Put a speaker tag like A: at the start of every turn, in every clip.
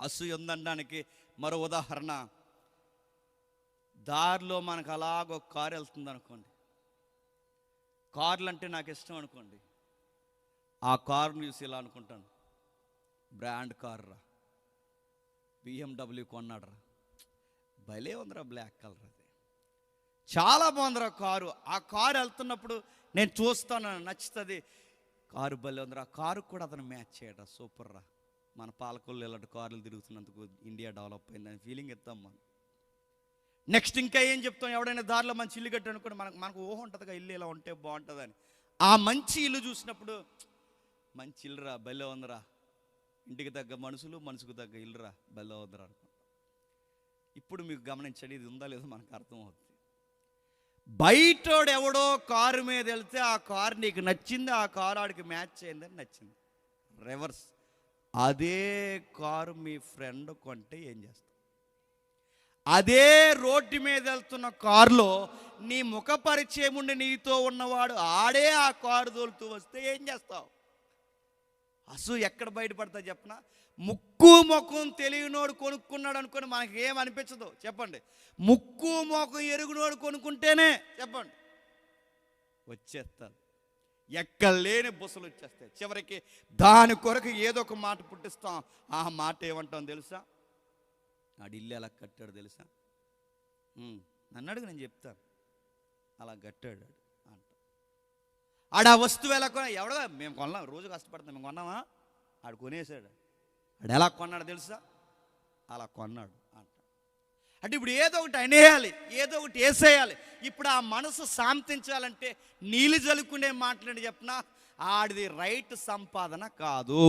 A: అసూయ ఉందనడానికి మరో ఉదాహరణ. దారిలో మనకు అలాగో కారు వెళ్తుంది అనుకోండి. కార్లు అంటే నాకు ఇష్టం అనుకోండి. ఆ కారును చూసి ఇలా అనుకుంటాను. బ్రాండ్ కార్ రా బిఎండబ్ల్యూ కొన్నాడు రా భలే ఉందిరా బ్లాక్ కలర్ అది. చాలా బాగుందిరా కారు. ఆ కారు వెళ్తున్నప్పుడు నేను చూస్తాను నచ్చుతుంది. కారు భలే ఉందిరా. ఆ కారు కూడా అతను మ్యాచ్ చేయడా? సూపర్ రా మన పాలకొల్లు ఇలాంటి కార్లు తిరుగుతున్నందుకు ఇండియా డెవలప్ అయిందని ఫీలింగ్ ఇస్తాం మనం. నెక్స్ట్ ఇంకా ఏం చెప్తాం? ఎవడైనా దారిలో మంచి ఇల్లు కట్టాడు అనుకోండి మనకు మనకు ఊహ ఉంటుందిగా ఇల్లు ఇలా ఉంటే బాగుంటుందని. ఆ మంచి ఇల్లు చూసినప్పుడు మంచి ఇల్లురా భలే ఉందిరా. ఇంటికి తగ్గ మనుషులు మనసుకు తగ్గ ఇల్లురా భలే ఉందిరా అనుకుంటాం. ఇప్పుడు మీకు గమనించండి ఇది ఉందా లేదో మనకు అర్థమవుతుంది. బయటోడు ఎవడో కారు మీద వెళ్తే ఆ కారు నీకు నచ్చింది ఆ కారు ఆడికి మ్యాచ్ అయిందని నచ్చింది. రివర్స్ అదే కారు మీ ఫ్రెండ్ కొంటే ఏం చేస్తావు? అదే రోడ్డు మీద వెళ్తున్న కారులో నీ ముఖ పరిచయం ఉండి నీతో ఉన్నవాడు ఆడే ఆ కారు తోలుతూ వస్తే ఏం చేస్తావు? అసలు ఎక్కడ బయటపడతా చెప్పనా? ముక్కు ముఖం తెలియనోడు కొనుక్కున్నాడు అనుకుని మనకి ఏం అనిపించదు. చెప్పండి. ముక్కు ముఖం ఎరుగునోడు కొనుక్కుంటేనే చెప్పండి. వచ్చేస్తారు ఎక్కడ లేని బుసలు వచ్చేస్తాయి. చివరికి దాని కొరకు ఏదో ఒక మాట పుట్టిస్తాం. ఆ మాట ఏమంటాం తెలుసా? ఆడు ఇల్లు ఎలా కట్టాడు తెలుసా? నన్ను అడుగు నేను చెప్తాను అలా కట్టాడు అంట. ఆడ ఆ వస్తువు ఎలా కొన ఎవడో మేము కొనలేం రోజు కష్టపడతాం మేము కొన్నామా? ఆడు కొనేసాడు ఆడు ఎలా కొన్నాడు తెలుసా? అలా కొన్నాడు. అంటే ఇప్పుడు ఏదో ఒకటి అనేయాలి ఏదో ఒకటి వేసేయాలి. ఇప్పుడు ఆ మనసు శాంతించాలంటే నీళ్ళు జలుకునే మాట్లాడి చెప్పిన ఆడిది రైట్ సంపాదన కాదు.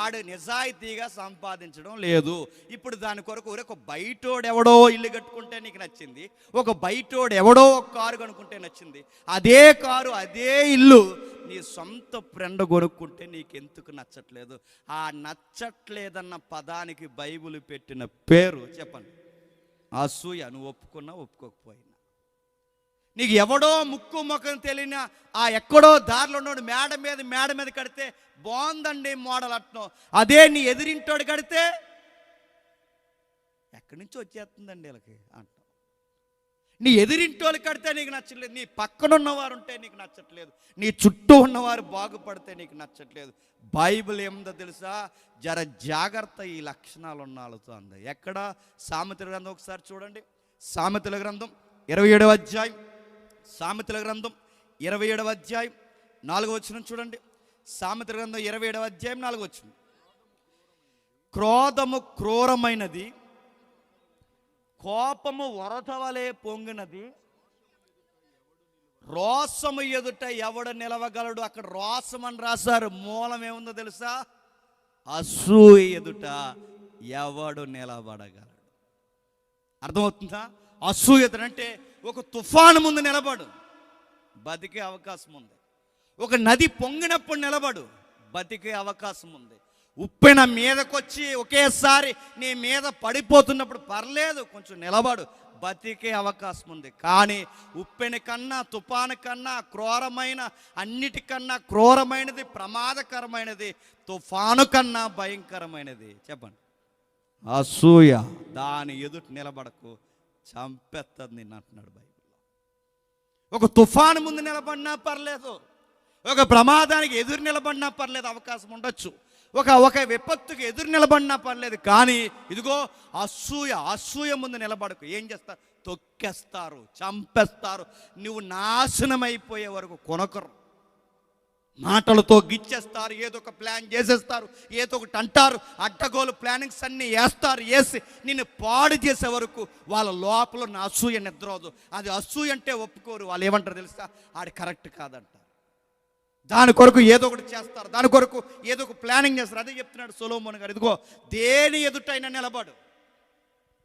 A: ఆడు నిజాయితీగా సంపాదించడం లేదు. ఇప్పుడు దాని కొరకు ఒక బయటోడు ఎవడో ఇల్లు కట్టుకుంటే నీకు నచ్చింది ఒక బయటోడు ఎవడో ఒక కారు కొనుక్కుంటే నచ్చింది అదే కారు అదే ఇల్లు నీ సొంత ఫ్రెండ్ కొనుక్కుంటే నీకు ఎందుకు నచ్చట్లేదు? ఆ నచ్చట్లేదన్న పదానికి బైబిల్ పెట్టిన పేరు చెప్పండి. అసూయ. నువ్వు ఒప్పుకున్నా ఒప్పుకోకపోయినా. నీకు ఎవడో ముక్కు ముఖం తెలియని ఆ ఎక్కడో దారిలో ఉన్నాడు. మేడ మీద మేడ మీద కడితే బాగుందండి మోడల్ అట్నం అదే నీ ఎదిరింటోడు కడితే ఎక్కడి నుంచి వచ్చేస్తుందండి వీళ్ళకి అంట నీ ఎదిరింటోళ్ళు కడితే నీకు నచ్చట్లేదు. నీ పక్కన ఉన్నవారు ఉంటే నీకు నచ్చట్లేదు. నీ చుట్టూ ఉన్నవారు బాగుపడితే నీకు నచ్చట్లేదు. బైబిల్ ఏముందో తెలుసా? జర జాగ్రత్త ఈ లక్షణాలు ఉన్నాళ్ళతో అంది. ఎక్కడ? సామెతల గ్రంథం ఒకసారి చూడండి. సామెతల గ్రంథం ఇరవై ఏడవ అధ్యాయం. సామెతల గ్రంథం ఇరవై ఏడవ అధ్యాయం. నాలుగో వచ్చిన చూడండి. సామెతల గ్రంథం ఇరవై ఏడవ అధ్యాయం నాలుగో వచ్చిన క్రోధము క్రూరమైనది కోపము వరద పొంగినది. రోసము ఎదుట ఎవడు నిలవగలడు? అక్కడ రోసం అని రాశారు. మూలం ఏముందో తెలుసా? అసూయ ఎదుట ఎవడు నిలబడగలడు. అర్థమవుతుందా? అసూయ అంటే ఒక తుఫాను ముందు నిలబడు బతికే అవకాశం ఉంది. ఒక నది పొంగినప్పుడు నిలబడు బతికే అవకాశం ఉంది. ఉప్పెన మీదకొచ్చి ఒకేసారి నీ మీద పడిపోతున్నప్పుడు పర్లేదు కొంచెం నిలబడు. బతికే అవకాశం ఉంది. కానీ ఉప్పెన కన్నా తుఫాను కన్నా క్రూరమైన అన్నిటికన్నా క్రూరమైనది ప్రమాదకరమైనది తుఫాను కన్నా భయంకరమైనది. చెప్పండి. అసూయ దాని ఎదుటి నిలబడకు చంపెత్తది నిన్ను అంటున్నాడు బైబిల్లో. ఒక తుఫాను ముందు నిలబడినా పర్లేదు ఒక ప్రమాదానికి ఎదురు నిలబడినా పర్లేదు అవకాశం ఉండొచ్చు. ఒక ఒక విపత్తుకి ఎదురు నిలబడినా పర్లేదు కానీ ఇదిగో అసూయ అసూయ ముందు నిలబడకు. ఏం చేస్తారు? తొక్కేస్తారు చంపేస్తారు. నువ్వు నాశనం అయిపోయే వరకు కొనకరు. మాటలతో గిచ్చేస్తారు ఏదో ఒక ప్లాన్ చేసేస్తారు ఏదో ఒకటి అంటారు అడ్డగోలు ప్లానింగ్స్ అన్నీ వేస్తారు వేసి నిన్ను పాడు చేసే వరకు వాళ్ళ లోపల నా అసూయ నిద్రవదు. అది అసూయ అంటే ఒప్పుకోరు. వాళ్ళు ఏమంటారు తెలుసా? ఆడి కరెక్ట్ కాదంటారు దాని కొరకు ఏదో ఒకటి చేస్తారు. దాని కొరకు ఏదో ఒక ప్లానింగ్ చేస్తారు. అదే చెప్తున్నాడు సొలోమోన్ గారు. ఇదిగో దేని ఎదుటైనా నిలబడు.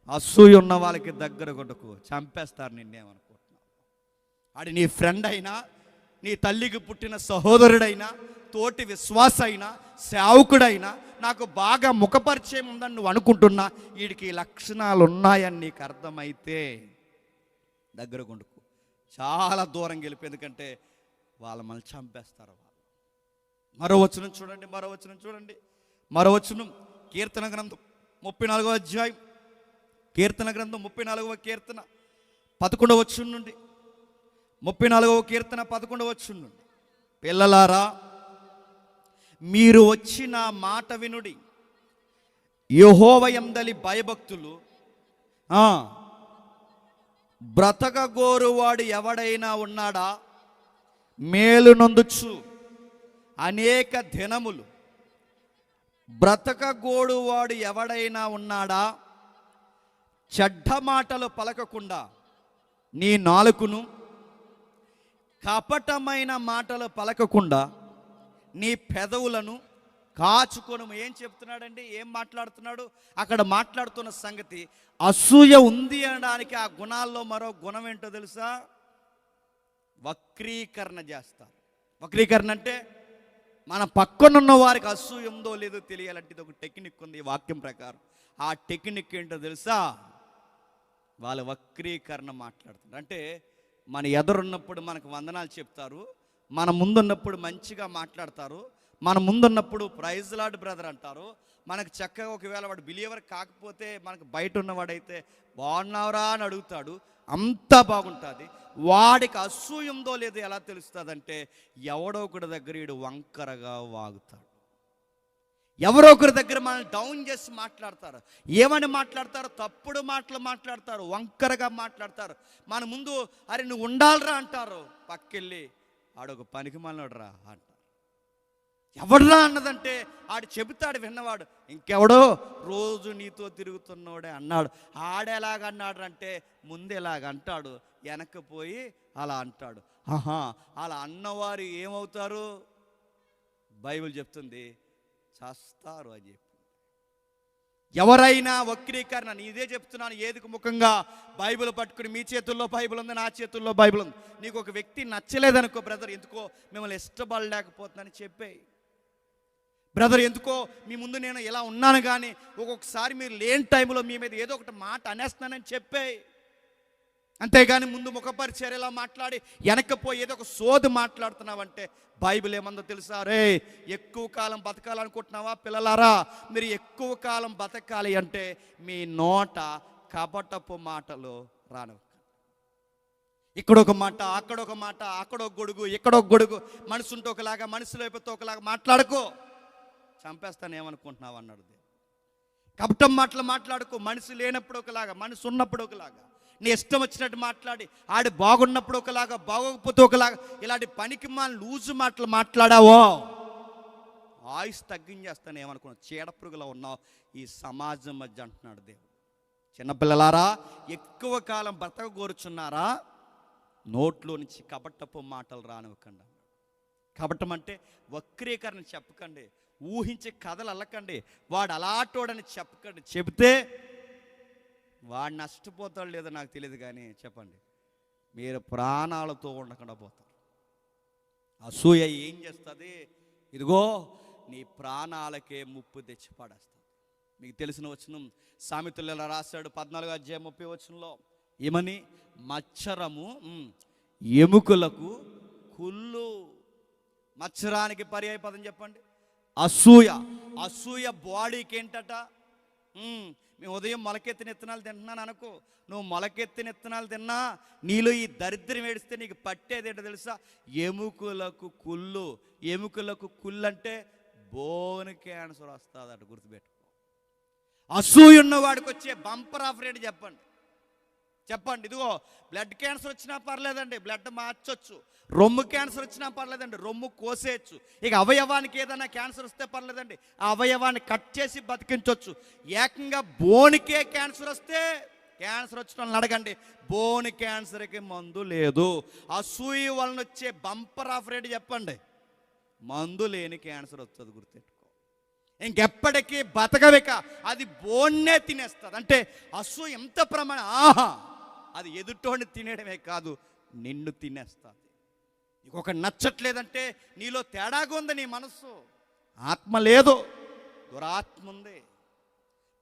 A: అసూయ ఉన్న వాళ్ళకి దగ్గర కొడుకు చంపేస్తారు నిన్నేమనుకుంటున్నావు? ఆడి నీ ఫ్రెండ్ అయినా నీ తల్లికి పుట్టిన సహోదరుడైనా తోటి విశ్వాస అయినా సేవకుడైనా నాకు బాగా ముఖపరిచయం ఉందని నువ్వు అనుకుంటున్నా వీడికి లక్షణాలు ఉన్నాయని నీకు అర్థమైతే దగ్గర కొండుకు చాలా దూరం గెలిపి ఎందుకంటే వాళ్ళ మనల్ని చంపేస్తారు వాళ్ళు. మరో వచనం చూడండి మరో వచనం చూడండి. మరో వచనం కీర్తన గ్రంథం ముప్పై నాలుగవ అధ్యాయం. కీర్తన గ్రంథం ముప్పై నాలుగవ కీర్తన పదకొండవ వచ్చు నుండి. ముప్పై నాలుగవ కీర్తన పదకొండవ వచ్చు నుండి. పిల్లలారా మీరు వచ్చిన మాట వినుడి. యహోవయందలి భయభక్తులు బ్రతక బ్రతకగోరువాడు ఎవడైనా ఉన్నాడా? మేలు నొందుచు అనేక దినములు. బ్రతకగోడువాడు ఎవడైనా ఉన్నాడా? చెడ్డ మాటలు పలకకుండా నీ నాలుకను కపటమైన మాటలు పలకకుండా నీ పెదవులను కాచుకొను. ఏం చెప్తున్నాడండి? ఏం మాట్లాడుతున్నాడు? అక్కడ మాట్లాడుతున్న సంగతి అసూయ ఉంది అనడానికి ఆ గుణాల్లో మరో గుణం ఏంటో తెలుసా? వక్రీకరణ చేస్తారు. వక్రీకరణ అంటే మన పక్కనున్న వారికి అసూయ ఉందో లేదో తెలియాలంటే ఇది ఒక టెక్నిక్ ఉంది ఈ వాక్యం ప్రకారం. ఆ టెక్నిక్ ఏంటో తెలుసా? వాళ్ళ వక్రీకరణ మాట్లాడుతున్నారు. అంటే మన ఎదురున్నప్పుడు మనకు వందనాలు చెప్తారు. మన ముందున్నప్పుడు మంచిగా మాట్లాడతారు. మన ముందున్నప్పుడు ప్రైజ్ లాడ్ బ్రదర్ అంటారు. మనకు చక్కగా ఒకవేళ వాడు బిలీవర్ కాకపోతే మనకు బయట ఉన్నవాడైతే బాగున్నావురా అని అడుగుతాడు. అంతా బాగుంటుంది. వాడికి అసూయ ఉందో లేదో ఎలా తెలుస్తుందంటే ఎవడో ఒకటి దగ్గర వీడు వంకరగా వాగుతాడు. ఎవరో ఒకరి దగ్గర మనల్ని డౌన్ చేసి మాట్లాడతారు. ఏమని మాట్లాడతారు? తప్పుడు మాటలు మాట్లాడతారు. వంకరగా మాట్లాడతారు. మన ముందు అరే నువ్వు ఉండాలిరా అంటారు. పక్కెళ్ళి ఆడొక పనికి రా అంటారు. ఎవడ్రా అన్నదంటే ఆడు చెబుతాడు విన్నవాడు. ఇంకెవడో రోజు నీతో తిరుగుతున్నోడే అన్నాడు. ఆడెలాగ అన్నాడు అంటే ముందు ఎలాగ అంటాడు వెనక్కిపోయి అలా అంటాడు. ఆహా అలా అన్నవారు ఏమవుతారు? బైబిల్ చెప్తుంది చస్తారు అని చెప్పి. ఎవరైనా వక్రీకరణ నేను ఇదే చెప్తున్నాను ఏదికి ముఖంగా? బైబిల్ పట్టుకుని మీ చేతుల్లో బైబిల్ ఉంది నా చేతుల్లో బైబిల్ ఉంది. నీకు ఒక వ్యక్తి నచ్చలేదనుకో బ్రదర్ ఎందుకో మిమ్మల్ని ఇష్టపడలేకపోతుందని చెప్పేయి. బ్రదర్ ఎందుకో మీ ముందు నేను ఇలా ఉన్నాను కానీ ఒక్కొక్కసారి మీరు లేని టైంలో మీ మీద ఏదో ఒకటి మాట అనేస్తున్నానని చెప్పే. అంతేగాని ముందు ముఖపరిచర్యలా మాట్లాడి వెనక్కిపోయి ఏదో ఒక సోది మాట్లాడుతున్నావంటే బైబిల్ ఏమందో తెలుసా? రే ఎక్కువ కాలం బతకాలనుకుంటున్నావా పిల్లలారా? మీరు ఎక్కువ కాలం బతకాలి అంటే మీ నోట కబటపు మాటలు రాను ఇక్కడ ఒక మాట అక్కడ ఒక మాట అక్కడ ఒక గొడుగు ఇక్కడ ఒక గొడుగు. మనసుంటే ఒకలాగా మనసులో అయిపోతే ఒకలాగా మాట్లాడుకో. చంపేస్తాను ఏమనుకుంటున్నావు అన్నాడు దేవుడు. కపటం మాటలు మాట్లాడుకో మనిషి లేనప్పుడు ఒకలాగా మనసు ఉన్నప్పుడు ఒకలాగా. నీ ఇష్టం వచ్చినట్టు మాట్లాడి ఆడి బాగున్నప్పుడు ఒకలాగా బాగోకపోతే ఒకలాగా ఇలాంటి పనికి మా లూజు మాటలు మాట్లాడావో? ఆయుష్ తగ్గించేస్తాను ఏమనుకున్నావు చీడపురుగులో ఉన్నావు ఈ సమాజం మధ్య అంటున్నాడు దేవుడు. చిన్నపిల్లలారా ఎక్కువ కాలం బ్రతక కోరుచున్నారా నోట్లో నుంచి కపటపు మాటలు రానివ్వకుండా కపటం అంటే వక్రీకరణ చెప్పకండి ఊహించే కథలు అల్లకండి. వాడు అలాటోడని చెప్పకండి. చెబితే వాడు నష్టపోతాడు లేదో నాకు తెలియదు కానీ చెప్పండి. మీరు ప్రాణాలతో ఉండకుండా పోతారు. అసూయ ఏం చేస్తుంది? ఇదిగో నీ ప్రాణాలకే ముప్పు తెచ్చి పడేస్తుంది మీకు తెలిసిన వచనం సామెతలు రాశాడు పద్నాలుగు అధ్యాయ ముప్పై వచనంలో. ఏమని? మచ్చరము ఎముకలకు కుళ్ళు. మచ్చరానికి పర్యాయ పదం చెప్పండి. అసూయ. అసూయ బాడీకి ఏంటట మేము ఉదయం మొలకెత్తిన ఇత్తనాలు తింటున్నాను అనుకో. నువ్వు మొలకెత్తిన ఇత్తనాలు తిన్నా నీలో ఈ దరిద్రం ఏడిస్తే నీకు పట్టేది ఏంటో తెలుసా? ఎముకలకు కుళ్ళు. ఎముకలకు కుళ్ళు అంటే బోన్ క్యాన్సర్ వస్తుందట గుర్తుపెట్టుకో. అసూయ ఉన్నవాడికి వచ్చే బంపర్ ఆఫ్ రేట్ చెప్పండి. చెప్పండి ఇదిగో బ్లడ్ క్యాన్సర్ వచ్చినా పర్లేదండి బ్లడ్ మార్చొచ్చు. రొమ్ము క్యాన్సర్ వచ్చినా పర్లేదండి రొమ్ము కోసేయచ్చు. ఇక అవయవానికి ఏదైనా క్యాన్సర్ వస్తే పర్లేదండి ఆ అవయవాన్ని కట్ చేసి బతికించవచ్చు ఏకంగా బోనికే క్యాన్సర్ వస్తే క్యాన్సర్ వచ్చిన వాళ్ళని అడగండి బోన్ క్యాన్సర్కి మందు లేదు. అసూయ వలన వచ్చే బంపర్ ఆఫ్ రేట్ చెప్పండి. మందు లేని క్యాన్సర్ వస్తుంది గుర్తెట్టుకో ఇంకెప్పటికీ బతకవిక అది బోన్నే తినేస్తుంది. అంటే అసూ ఎంత ప్రమాణం ఆహా! అది ఎదుటోని తినేయడమే కాదు నిన్ను తినేస్తుంది. నీకు ఒక నచ్చట్లేదంటే నీలో తేడాగా ఉంది నీ మనస్సు. ఆత్మ లేదు దురాత్మ ఉంది.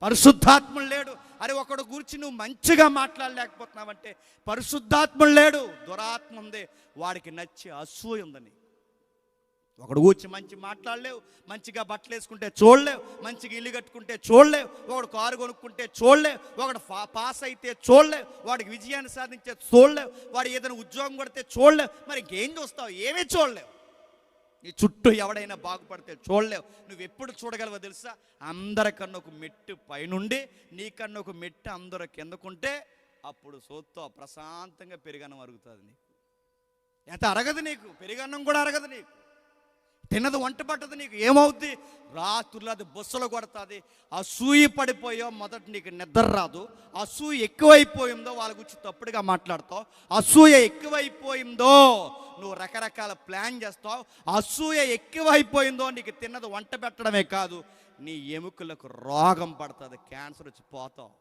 A: పరిశుద్ధాత్ముడు లేడు. అరే ఒకడు గురించి నువ్వు మంచిగా మాట్లాడలేకపోతున్నావంటే పరిశుద్ధాత్ముడు లేడు దురాత్మ ఉంది. వాడికి నచ్చే అసూయ ఉందని ఒకడు కూర్చి మంచి మాట్లాడలేవు మంచిగా బట్టలు వేసుకుంటే చూడలేవు మంచిగా ఇల్లు కట్టుకుంటే చూడలేవు ఒకడు కారు కొనుక్కుంటే చూడలేవు ఒకడు పాస్ అయితే చూడలేవు వాడికి విజయాన్ని సాధించే చూడలేవు వాడు ఏదైనా ఉద్యోగం కొడితే చూడలేవు మరి ఇంకేం చూస్తావు? ఏమీ చూడలేవు. నీ చుట్టూ ఎవడైనా బాగుపడితే చూడలేవు. నువ్వు ఎప్పుడు చూడగలవో తెలుసా? అందరికన్నా ఒక మెట్టు పైనుండి నీకన్నా ఒక మెట్టు అందరూ కిందకుంటే అప్పుడు సోత్తో ప్రశాంతంగా పెరిగన్నం అరుగుతుంది నీకు. ఎంత అరగదు నీకు పెరిగన్నం కూడా అరగదు నీకు. తిన్నది వంట పట్టదు నీకు ఏమవుద్ది? రాత్రులు అది బుస్సలు కొడుతుంది. అసూయ పడిపోయో మొదట నీకు నిద్ర రాదు. అసూయ ఎక్కువైపోయిందో వాళ్ళ గురించి తప్పుడుగా మాట్లాడతావు. అసూయ ఎక్కువైపోయిందో నువ్వు రకరకాల ప్లాన్ చేస్తావు. అసూయ ఎక్కువైపోయిందో నీకు తిన్నది వంట పెట్టడమే కాదు నీ ఎముకలకు రోగం పడుతుంది క్యాన్సర్ వచ్చి పోతావు.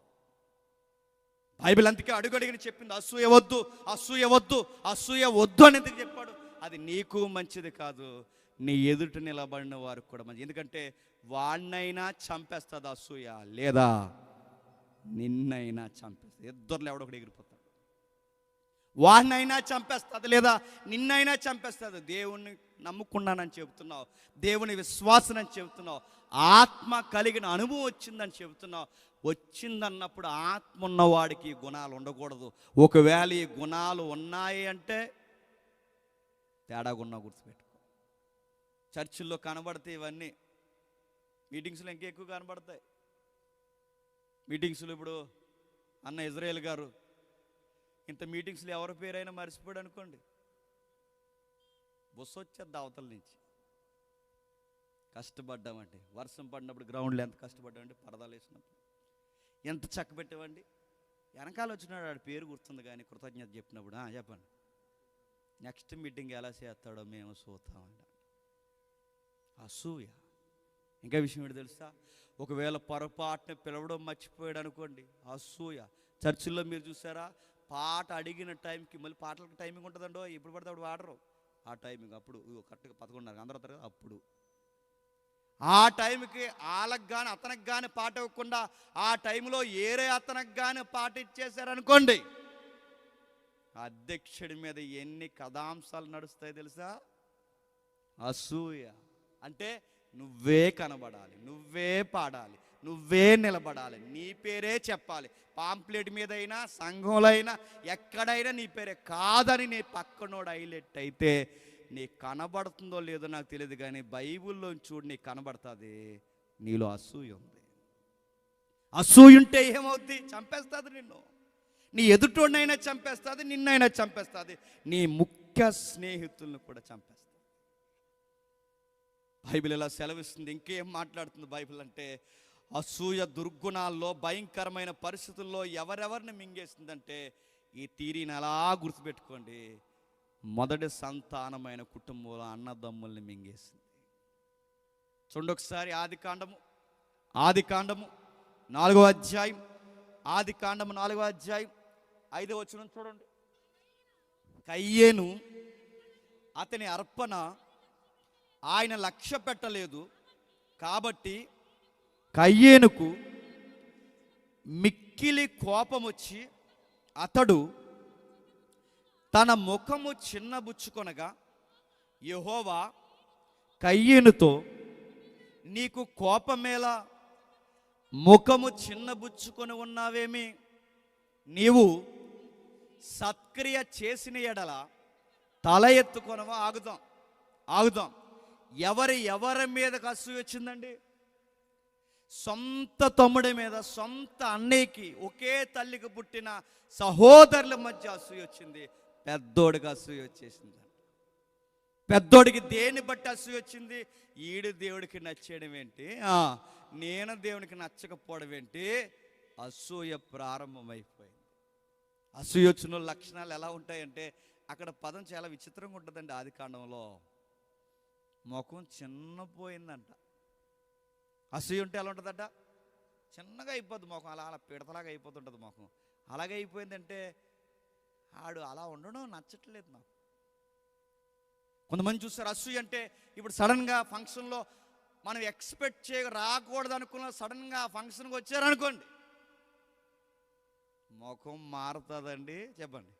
A: బైబిల్ అందుకే అడుగడిగిన చెప్పింది అసూయ వద్దు అసూయ వద్దు అసూయ వద్దు అని ఎందుకు చెప్పాడు? అది నీకు మంచిది కాదు. నీ ఎదుట నిలబడిన వారికి కూడా మంచిది ఎందుకంటే వాడినైనా చంపేస్తుంది అసూయ? లేదా? నిన్నైనా చంపేస్తుంది ఇద్దరులో ఎవడో ఒకటి ఎగిరిపోతాడు. వాడినైనా చంపేస్తుంది లేదా? నిన్నైనా చంపేస్తుంది. దేవుణ్ణి నమ్ముకున్నానని చెబుతున్నావు. దేవుని విశ్వాసనని చెబుతున్నావు. ఆత్మ కలిగిన అనుభవం వచ్చిందని చెబుతున్నావు. వచ్చిందన్నప్పుడు ఆత్మ ఉన్నవాడికి గుణాలు ఉండకూడదు. ఒకవేళ ఈ గుణాలు ఉన్నాయి అంటే తేడాగున్నా గుర్తుపెట్టు చర్చిల్లో కనబడతాయి ఇవన్నీ. మీటింగ్స్లో ఇంకా ఎక్కువ కనబడతాయి. మీటింగ్స్లో ఇప్పుడు అన్న ఇజ్రాయేల్ గారు ఇంత మీటింగ్స్లో ఎవరి పేరైనా మర్చిపోయాడు అనుకోండి. బుస్సు వచ్చేద్ది అవతల నుంచి. కష్టపడ్డామండి. వర్షం పడినప్పుడు గ్రౌండ్లో ఎంత కష్టపడ్డామండి? పరదాలు వేసినప్పుడు. ఎంత చక్క పెట్టామండి? వెనకాల వచ్చినాడు ఆడి పేరు గుర్తుంది కానీ కృతజ్ఞత చెప్పినప్పుడు "ఆ, చెప్పండి. నెక్స్ట్ మీటింగ్ ఎలా చేస్తాడో మేము చూస్తామండి. అసూయ. ఇంకా విషయం ఏంటి తెలుసా? ఒకవేళ పొరపాటున పిలవడం మర్చిపోయాడు అనుకోండి అసూయ. చర్చిల్లో మీరు చూసారా? పాట అడిగిన టైంకి మళ్ళీ పాటలకు టైమింగ్ ఉంటుందండో ఇప్పుడు పడితే అప్పుడు వాడరు. ఆ టైమింగ్ అప్పుడు కరెక్ట్గా పదకొండున్నర అందరూ కదా, అప్పుడు. ఆ టైంకి వాళ్ళకి కానీ అతనికి కానీ పాట ఇవ్వకుండా ఆ టైంలో ఏరే అతనికి కానీ పాట ఇచ్చేసారనుకోండి అధ్యక్షుడి మీద ఎన్ని కథాంశాలు నడుస్తాయి తెలుసా? అసూయ. అంటే నువ్వే కనబడాలి నువ్వే పాడాలి నువ్వే నిలబడాలి నీ పేరే చెప్పాలి. పాంప్లెట్ మీద అయినా సంఘంలో అయినా ఎక్కడైనా నీ పేరే కాదని నీ పక్కనోడు హైలెట్ అయితే నీ కనబడుతుందో లేదో నాకు తెలియదు కానీ బైబుల్లో చూడు నీకు కనబడుతుంది నీలో అసూయ ఉంది. అసూయ ఉంటే ఏమవుద్ది? చంపేస్తుంది నిన్ను. నీ ఎదుటోడినైనా చంపేస్తుంది నిన్నైనా చంపేస్తుంది. నీ ముఖ్య స్నేహితులను కూడా చంపేస్తుంది. బైబిల్ ఇలా సెలవిస్తుంది. ఇంకేం మాట్లాడుతుంది బైబిల్ అంటే అసూయ దుర్గుణాల్లో భయంకరమైన పరిస్థితుల్లో ఎవరెవరిని మింగేస్తుందంటే ఈ తీరిని అలా గుర్తుపెట్టుకోండి. మొదటి సంతానమైన కుటుంబంలో అన్నదమ్ముల్ని మింగేసింది. చూడండి ఒకసారి ఆది కాండము ఆది కాండము నాలుగో అధ్యాయం ఆది కాండము నాలుగో అధ్యాయం ఐదో వచ్చిన చూడండి. కయ్యేను అతని అర్పణ ఆయన లక్ష్య పెట్టలేదు కాబట్టి కయ్యేనుకు మిక్కిలి కోపం వచ్చి అతడు తన ముఖము చిన్నబుచ్చుకొనగా యహోవా కయ్యేనుతో నీకు కోపమేలా ముఖము చిన్నబుచ్చుకొని ఉన్నావేమి? నీవు సత్క్రియ చేసిన ఎడల తల ఎత్తుకొనవా? ఆగుదాం ఆగుదాం. ఎవరి ఎవరి మీదకి అసూయ వచ్చిందండి? సొంత తమ్ముడి మీద సొంత అన్నయ్యకి ఒకే తల్లికి పుట్టిన సహోదరుల మధ్య అసూయ వచ్చింది. పెద్దోడికి అసూయ వచ్చేసింది పెద్దోడికి దేన్ని బట్టి అసూయ వచ్చింది? ఈడు దేవుడికి నచ్చేయడం ఏంటి? నేను దేవునికి నచ్చకపోవడం ఏంటి? అసూయ ప్రారంభమైపోయింది. అసూయ వచ్చిన లక్షణాలు ఎలా ఉంటాయంటే అక్కడ పదం చాలా విచిత్రంగా ఉంటుందండి ఆది కాండంలో. ముఖం చిన్నపోయిందంట. అసూయ ఉంటే ఎలా ఉంటుందట? చిన్నగా అయిపోద్ది ముఖం. అలా అలా పిడతలాగా అయిపోతుంటుంది ముఖం. అలాగే అయిపోయిందంటే ఆడు అలా ఉండడం నచ్చట్లేదు నాకు. కొంతమంది చూస్తారు అసూయ అంటే ఇప్పుడు సడన్గా ఫంక్షన్లో మనం ఎక్స్పెక్ట్ చేయ రాకూడదు అనుకున్న సడన్గా ఆ ఫంక్షన్కి వచ్చారనుకోండి. ముఖం మారుతుందండి. చెప్పండి.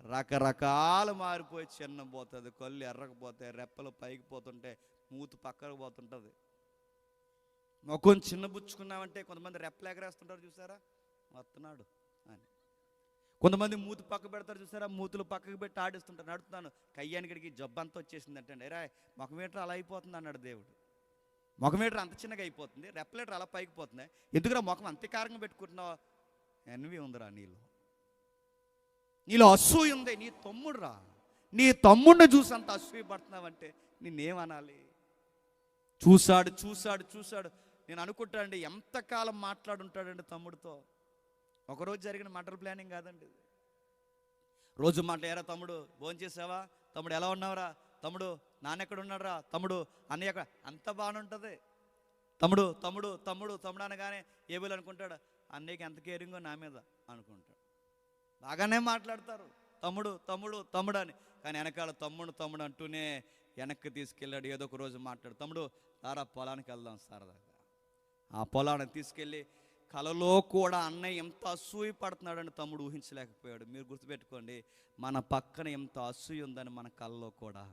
A: రకరకాలు మారిపోయి చిన్న పోతుంది కళ్ళు ఎర్రకపోతాయి రెప్పలు పైకి పోతుంటే మూతి పక్కకు పోతుంటుంది. ముఖం చిన్న బుచ్చుకున్నామంటే కొంతమంది రెప్పలు ఎగరేస్తుంటారు చూసారా? వస్తున్నాడు అని. కొంతమంది మూతి పక్క పెడతారు చూసారా? మూతులు పక్కకు పెట్టి ఆడిస్తుంటారు. నడుతున్నాను కయ్యానికడికి జబ్బంతా వచ్చేసింది అంటే రా ముఖమీటర్ అలా అయిపోతుంది? అన్నాడు దేవుడు. ముఖమీటర్ అంత చిన్నగా అయిపోతుంది? రెప్పలేటర్ అలా పైకి పోతుంది ఎందుకురా ముఖం అంత్యకారంగా పెట్టుకుంటున్నావు? ఎన్వి ఉందిరా నీళ్ళు నీలో అసూయ ఉంది నీ తమ్ముడు రా. నీ తమ్ముడిని చూసి అంత అసూయ పడుతున్నావంటే నిన్నేమనాలి? చూశాడు చూశాడు చూశాడు. నేను అనుకుంటానండి ఎంతకాలం మాట్లాడుంటాడండి తమ్ముడితో? ఒకరోజు జరిగిన మటర్ ప్లానింగ్ కాదండి రోజు రోజు మాట్లాడారా తమ్ముడు భోజనం చేసావా? తమ్ముడు ఎలా ఉన్నావురా? తమ్ముడు నాన్నెక్కడ ఉన్నాడురా తమ్ముడు అన్నయ్య ఎక్కడ? అంత బాగానే ఉంటుంది తమ్ముడు తమ్ముడు తమ్ముడు తమ్ముడు అనగానే ఏబుల్ అనుకుంటాడు అన్నయ్యకి ఎంత కేరింగో నా మీద అనుకుంటాడు. బాగానే మాట్లాడతారు. తమ్ముడు తమ్ముడు తమ్ముడు అని కానీ వెనకాల తమ్ముడు తమ్ముడు అంటూనే వెనక్కి తీసుకెళ్ళాడు. ఏదో ఒక రోజు మాట్లాడు తమ్ముడు తారా పొలానికి వెళ్దాం సరదాగా. ఆ పొలాన్ని తీసుకెళ్ళి కలలో కూడా అన్నయ్య ఎంత అసూయ పడుతున్నాడని తమ్ముడు ఊహించలేకపోయాడు. మీరు గుర్తుపెట్టుకోండి మన పక్కన ఎంత అసూయ ఉందని మన కళ్ళలో కూడా.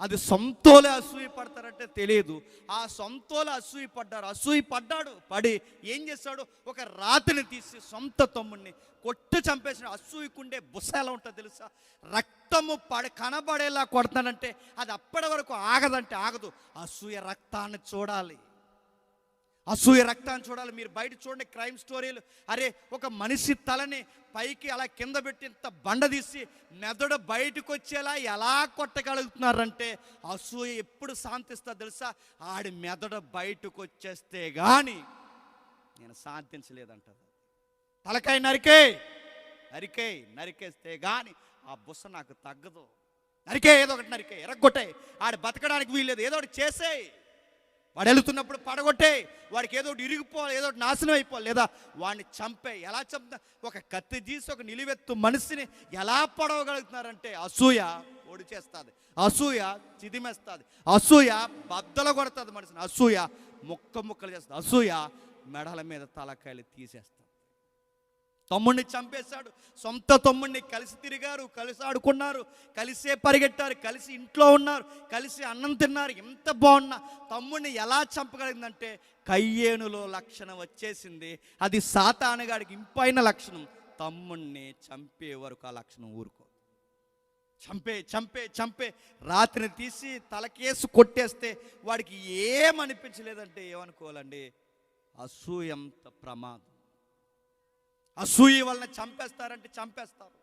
A: అది సొంతోలే అసూయ పడతారంటే తెలియదు. ఆ సొంతోలే అసూయ పడ్డారు అసూయ పడ్డాడు పడి ఏం చేశాడు ఒక రాతిని తీసి సొంత తమ్ముడిని కొట్టు చంపేసిన అసూయకుండే బుస ఎలా తెలుసా? రక్తము పడి కనబడేలా కొడతానంటే అది అప్పటి వరకు ఆగదంటే ఆగదు. అసూయ రక్తాన్ని చూడాలి. అసూయ రక్తాన్ని చూడాలి. మీరు బయట చూడండి క్రైమ్ స్టోరీలు. అరే ఒక మనిషి తలని పైకి అలా కింద పెట్టి ఇంత బండ తీసి మెదడు బయటకు వచ్చేలా ఎలా కొట్టగలుగుతున్నారంటే అసూయ ఎప్పుడు శాంతిస్తా తెలుసా? ఆడి మెదడు బయటకు వచ్చేస్తే కానీ నేను శాంతించలేదంటారు తలకాయ నరికే నరికే నరికేస్తే కానీ ఆ బుస్స నాకు తగ్గదు. నరికే ఏదో ఒకటి నరికే ఎరగొట్టే. ఆడు బతకడానికి వీల్లేదు. ఏదో ఒకటి చేసేయి. వాడు వెళుతున్నప్పుడు పడగొట్టే వాడికి ఏదో ఒకటి ఇరిగిపోవాలి ఏదో ఒకటి నాశనం అయిపోవాలి. లేదా వాడిని చంపే ఎలా చంపుతా ఒక కత్తి తీసి ఒక నిలువెత్తు మనిషిని ఎలా పడవగలుగుతున్నారంటే అసూయ ఒడి చేస్తుంది అసూయ చిదిమేస్తుంది. అసూయ బద్దలు కొడుతుంది మనిషిని. అసూయ ముక్క ముక్కలు చేస్తుంది. అసూయ మెడల మీద తలకాయలు తీసేస్తుంది. తమ్ముడిని చంపేశాడు. సొంత తమ్ముడిని కలిసి తిరిగారు కలిసి ఆడుకున్నారు కలిసే పరిగెట్టారు కలిసి ఇంట్లో ఉన్నారు కలిసి అన్నం తిన్నారు. ఎంత బాగున్నా తమ్ముడిని ఎలా చంపగలిగిందంటే కయ్యేనులో లక్షణం వచ్చేసింది. అది సాతానగాడికి ఇంపైన లక్షణం. తమ్ముణ్ణి చంపే వరకు ఆ లక్షణం ఊరుకో. చంపే చంపే చంపే. రాత్రిని తీసి తలకేసి కొట్టేస్తే వాడికి ఏమనిపించలేదంటే ఏమనుకోవాలండి? అసూయంత ప్రమాదం. అసూయ వలన చంపేస్తారంటే చంపేస్తారు.